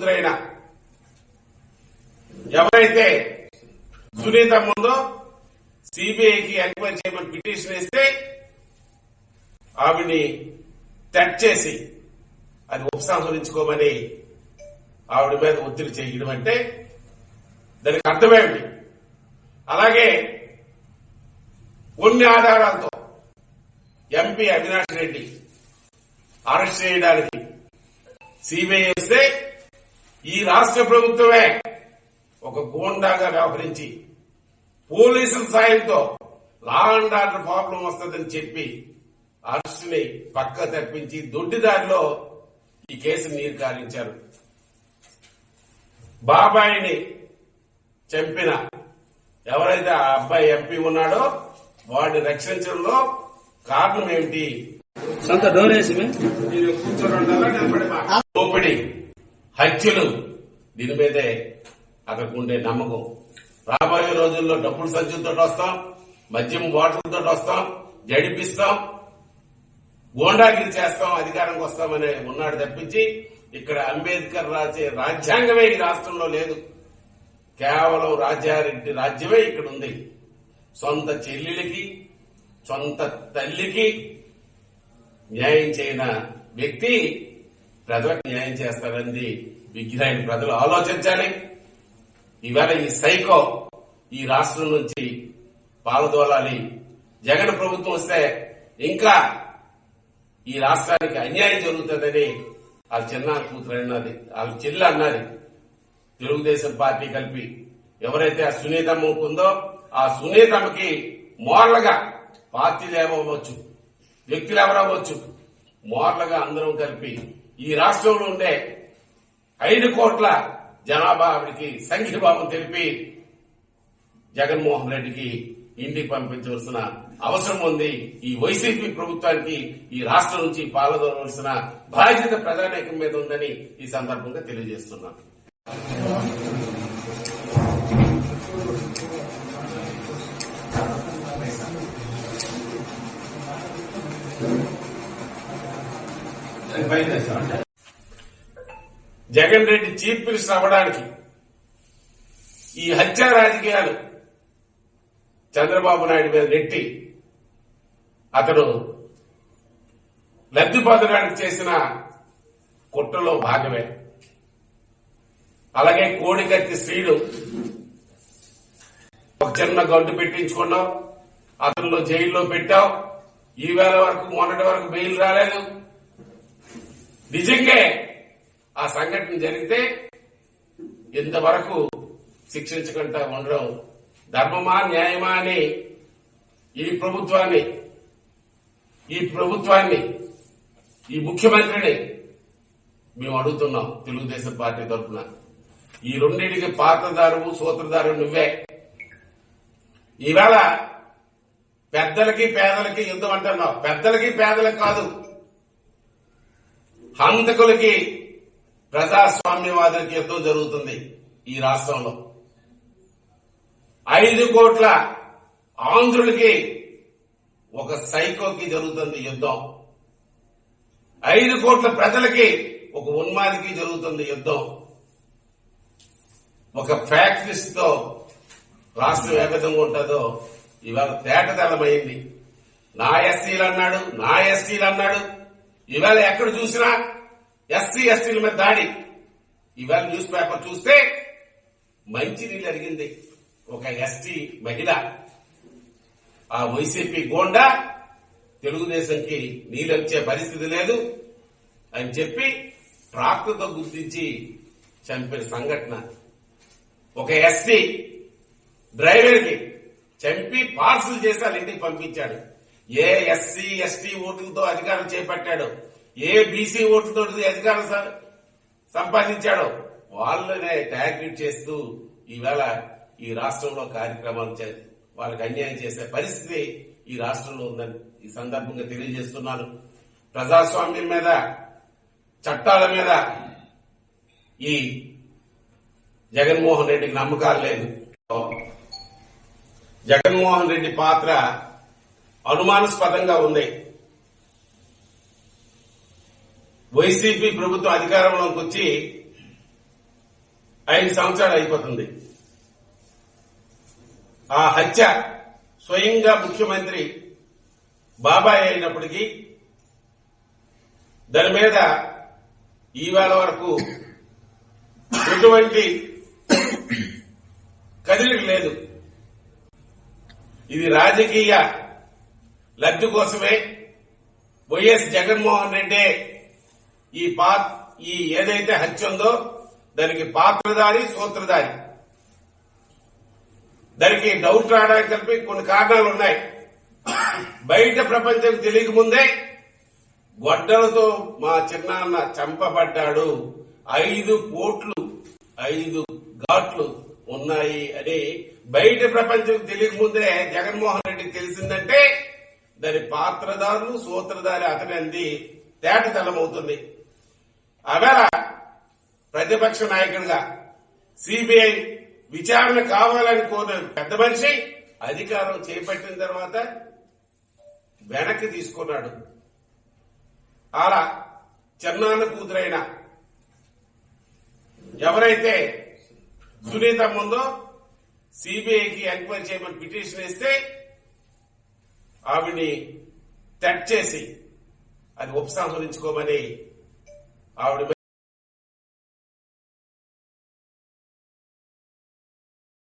ముద్రైన ఎవరైతే సునీత ముందో సిబిఐకి ఎంక్వైరీ చేయమని పిటిషన్ ఇస్తే ఆవిడ్ని టచ్ చేసి అది ఉపసంహరించుకోమని ఆవిడ మీద ఒత్తిడి చేయడం అంటే దానికి అర్థమేమిటి అలాగే కొన్ని ఆధారాలతో ఎంపీ అవినాష్ రెడ్డి అరెస్ట్ చేయడానికి సిబిఐ వస్తే ఈ రాష్ట్ర ప్రభుత్వమే ఒక గోండాగా వ్యవహరించి పోలీసుల సాయంతో లా అండ్ ఆర్డర్ ప్రాబ్లం వస్తుందని చెప్పి అరెస్ట్ని పక్క తప్పించి దొడ్డిదారిలో ఈ కేసు నీరు కారించారు బాబాయిని చంపిన ఎవరైతే ఆ అబ్బాయి ఎంపీ ఉన్నాడో వాడిని రక్షించడంలో కారణం ఏమిటి? మా- దోపిడీ. హత్యలు దీని మీదే అతనికి ఉండే నమ్మకం. రాబోయే రోజుల్లో డబ్బులు సంచులతో వస్తాం మద్యం బాటిల్తో వస్తాం జడిపిస్తాం గోండాగిరి చేస్తాం అధికారంకి వస్తామనే ఉన్నాడు తప్పించి ఇక్కడ అంబేద్కర్ రాసే రాజ్యాంగమే ఈ రాష్ట్రంలో లేదు. కేవలం రాజారెడ్డి రాజ్యమే ఇక్కడ ఉంది. సొంత చెల్లెలికి సొంత తల్లికి న్యాయం చేయన వ్యక్తి ప్రజలకు న్యాయం చేస్తారని విజ్ఞాని ప్రజలు ఆలోచించాలి. ఇవాళ ఈ సైకో ఈ రాష్ట్రం నుంచి పాలదోలాలి జగన్ ప్రభుత్వం వస్తే ఇంకా ఈ రాష్ట్రానికి అన్యాయం జరుగుతుందని వాళ్ళ చిన్న కూతురు అన్నది వాళ్ళ చెల్లి అన్నది. తెలుగుదేశం పార్టీ కలిపి ఎవరైతే ఆ సునీతమ్మ ఉందో ఆ సునీతమ్మకి మోర్లగా పార్టీలు ఏమవ్వచ్చు వ్యక్తులు ఎవరవ్వచ్చు మోర్లగా అందరం కలిపి ఈ రాష్ట్రంలో ఉండే ఐదు కోట్ల జనాభా ఆవిడికి సంఘీభావం తెలిపి జగన్మోహన్ రెడ్డికి ఇంటికి పంపించవలసిన అవసరం ఉంది. ఈ వైసీపీ ప్రభుత్వానికి ఈ రాష్ట్రం నుంచి పాల్గొనవలసిన బాధ్యత ప్రజానేకం మీద ఉందని ఈ సందర్భంగా తెలియజేస్తున్నాను. జగన్ రెడ్డి చీఫ్ మినిస్టర్ అవ్వడానికి ఈ హత్యా రాజకీయాలు చంద్రబాబు నాయుడు మీద నెట్టి అతడు లబ్ధి పొందడానికి చేసిన కుట్రలో భాగమే. అలాగే కోడికత్తి శ్రీడు ఒక చిన్న గడ్డు పెట్టించుకున్నాం. అతనిలో జైల్లో పెట్టావు ఈవేళ వరకు మొన్నటి వరకు బెయిల్ రాలేదు. నిజంగా ఆ సంఘటన జరిగితే ఇంతవరకు శిక్షించకుండా ఉండడం ధర్మమా న్యాయమా అని ఈ ప్రభుత్వాన్ని ఈ ప్రభుత్వాన్ని ఈ ముఖ్యమంత్రిని మేము అడుగుతున్నాం తెలుగుదేశం పార్టీ తరఫున. ఈ రెండింటికి పాత్రదారు సూత్రధారు నువ్వే. ఈవేళ పెద్దలకి పేదలకి యుద్ధం అంటున్నావు? పెద్దలకి పేదలకు కాదు. హంతకులకి ప్రజాస్వామ్యవాదులకి యుద్ధం జరుగుతుంది ఈ రాష్ట్రంలో. ఐదు కోట్ల ఆంధ్రులకి ఒక సైకోకి జరుగుతుంది యుద్ధం. ఐదు కోట్ల ప్రజలకి ఒక ఉన్మాదికి జరుగుతుంది యుద్ధం. ఒక ఫ్యాక్టరీస్తో రాష్ట్రం ఏ విధంగా ఉంటుందో ఇవాళ తేటతలమైంది నా ఎస్సీలు అన్నాడు నా ఎస్టీలు అన్నాడు ఇవాళ ఎక్కడ చూసినా ఎస్సీ ఎస్టీల మీద దాడి. ఈవేళ న్యూస్ పేపర్ చూస్తే మంచి నీళ్ళు అడిగింది ఒక ఎస్టీ మహిళ. ఆ వైసీపీ గోండా తెలుగుదేశంకి నీళ్ళు వచ్చే పరిస్థితి లేదు అని చెప్పి ట్రాక్టర్తో గుర్తించి చంపిన సంఘటన. ఒక ఎస్టీ డ్రైవర్కి చంపి పార్సల్ చేసి వాళ్ళ ఇంటికి పంపించాడు. ఏ ఎస్సీ ఎస్టీ ఓట్లతో అధికారం చేపట్టాడు? ఏ బీసీ ఓట్లతో అధికారం సంపాదించాడు? వాళ్ళనే టార్గెట్ చేస్తూ ఈవేళ ఈ రాష్ట్రంలో కార్యక్రమాలు చే- వాళ్ళకి అన్యాయం చేసే పరిస్థితి ఈ రాష్ట్రంలో ఉందని ఈ సందర్భంగా తెలియజేస్తున్నాను. ప్రజాస్వామ్యం మీద చట్టాల మీద ఈ జగన్మోహన్ రెడ్డికి నమ్మకాలు లేదు. జగన్మోహన్ రెడ్డి పాత్ర అనుమానాస్పదంగా ఉంది. వైసీపీ ప్రభుత్వం అధికారంలోకి వచ్చి ఐదు సంవత్సరాలు అయిపోతుంది. ఆ హత్య స్వయంగా ముఖ్యమంత్రి బాబాయ్ అయినప్పటికీ దాని మీద ఇవాళ వరకు ఎటువంటి కదిలిక లేదు. ఇది రాజకీయ లబ్ధి కోసమే వైఎస్ జగన్మోహన్ రెడ్డి ఈ పా ఈ ఏదైతే హత్య ఉందో దానికి పాత్రధారి సూత్రధారి. దానికి డౌట్ రావడానికి కలిపి కొన్ని కారణాలు ఉన్నాయి. బయట ప్రపంచం తెలియక ముందే గొడ్డలతో మా చిన్నాన్న చంపబడ్డాడు. ఐదు కోట్లు ఐదు ఘాట్లు ఉన్నాయి అని బయట ప్రపంచం తెలియక ముందే జగన్మోహన్ రెడ్డి తెలిసిందంటే దాని పాత్రదారులు సూత్రధారి అతని అంది తేటతెల్లమవుతుంది అవేళ ప్రతిపక్ష నాయకుడిగా సిబిఐ విచారణ కావాలని కోరిన పెద్ద మనిషి అధికారం చేపట్టిన తర్వాత వెనక్కి తీసుకున్నాడు. అలా చిన్నాన్న కూతురైన ఎవరైతే సునీత ముందో సిబిఐకి ఎంక్వైరీ చేయమని పిటిషన్ ఇస్తే ఆవిడ్ని టచ్ చేసి అది ఉపసంహరించుకోమని ఆవిడ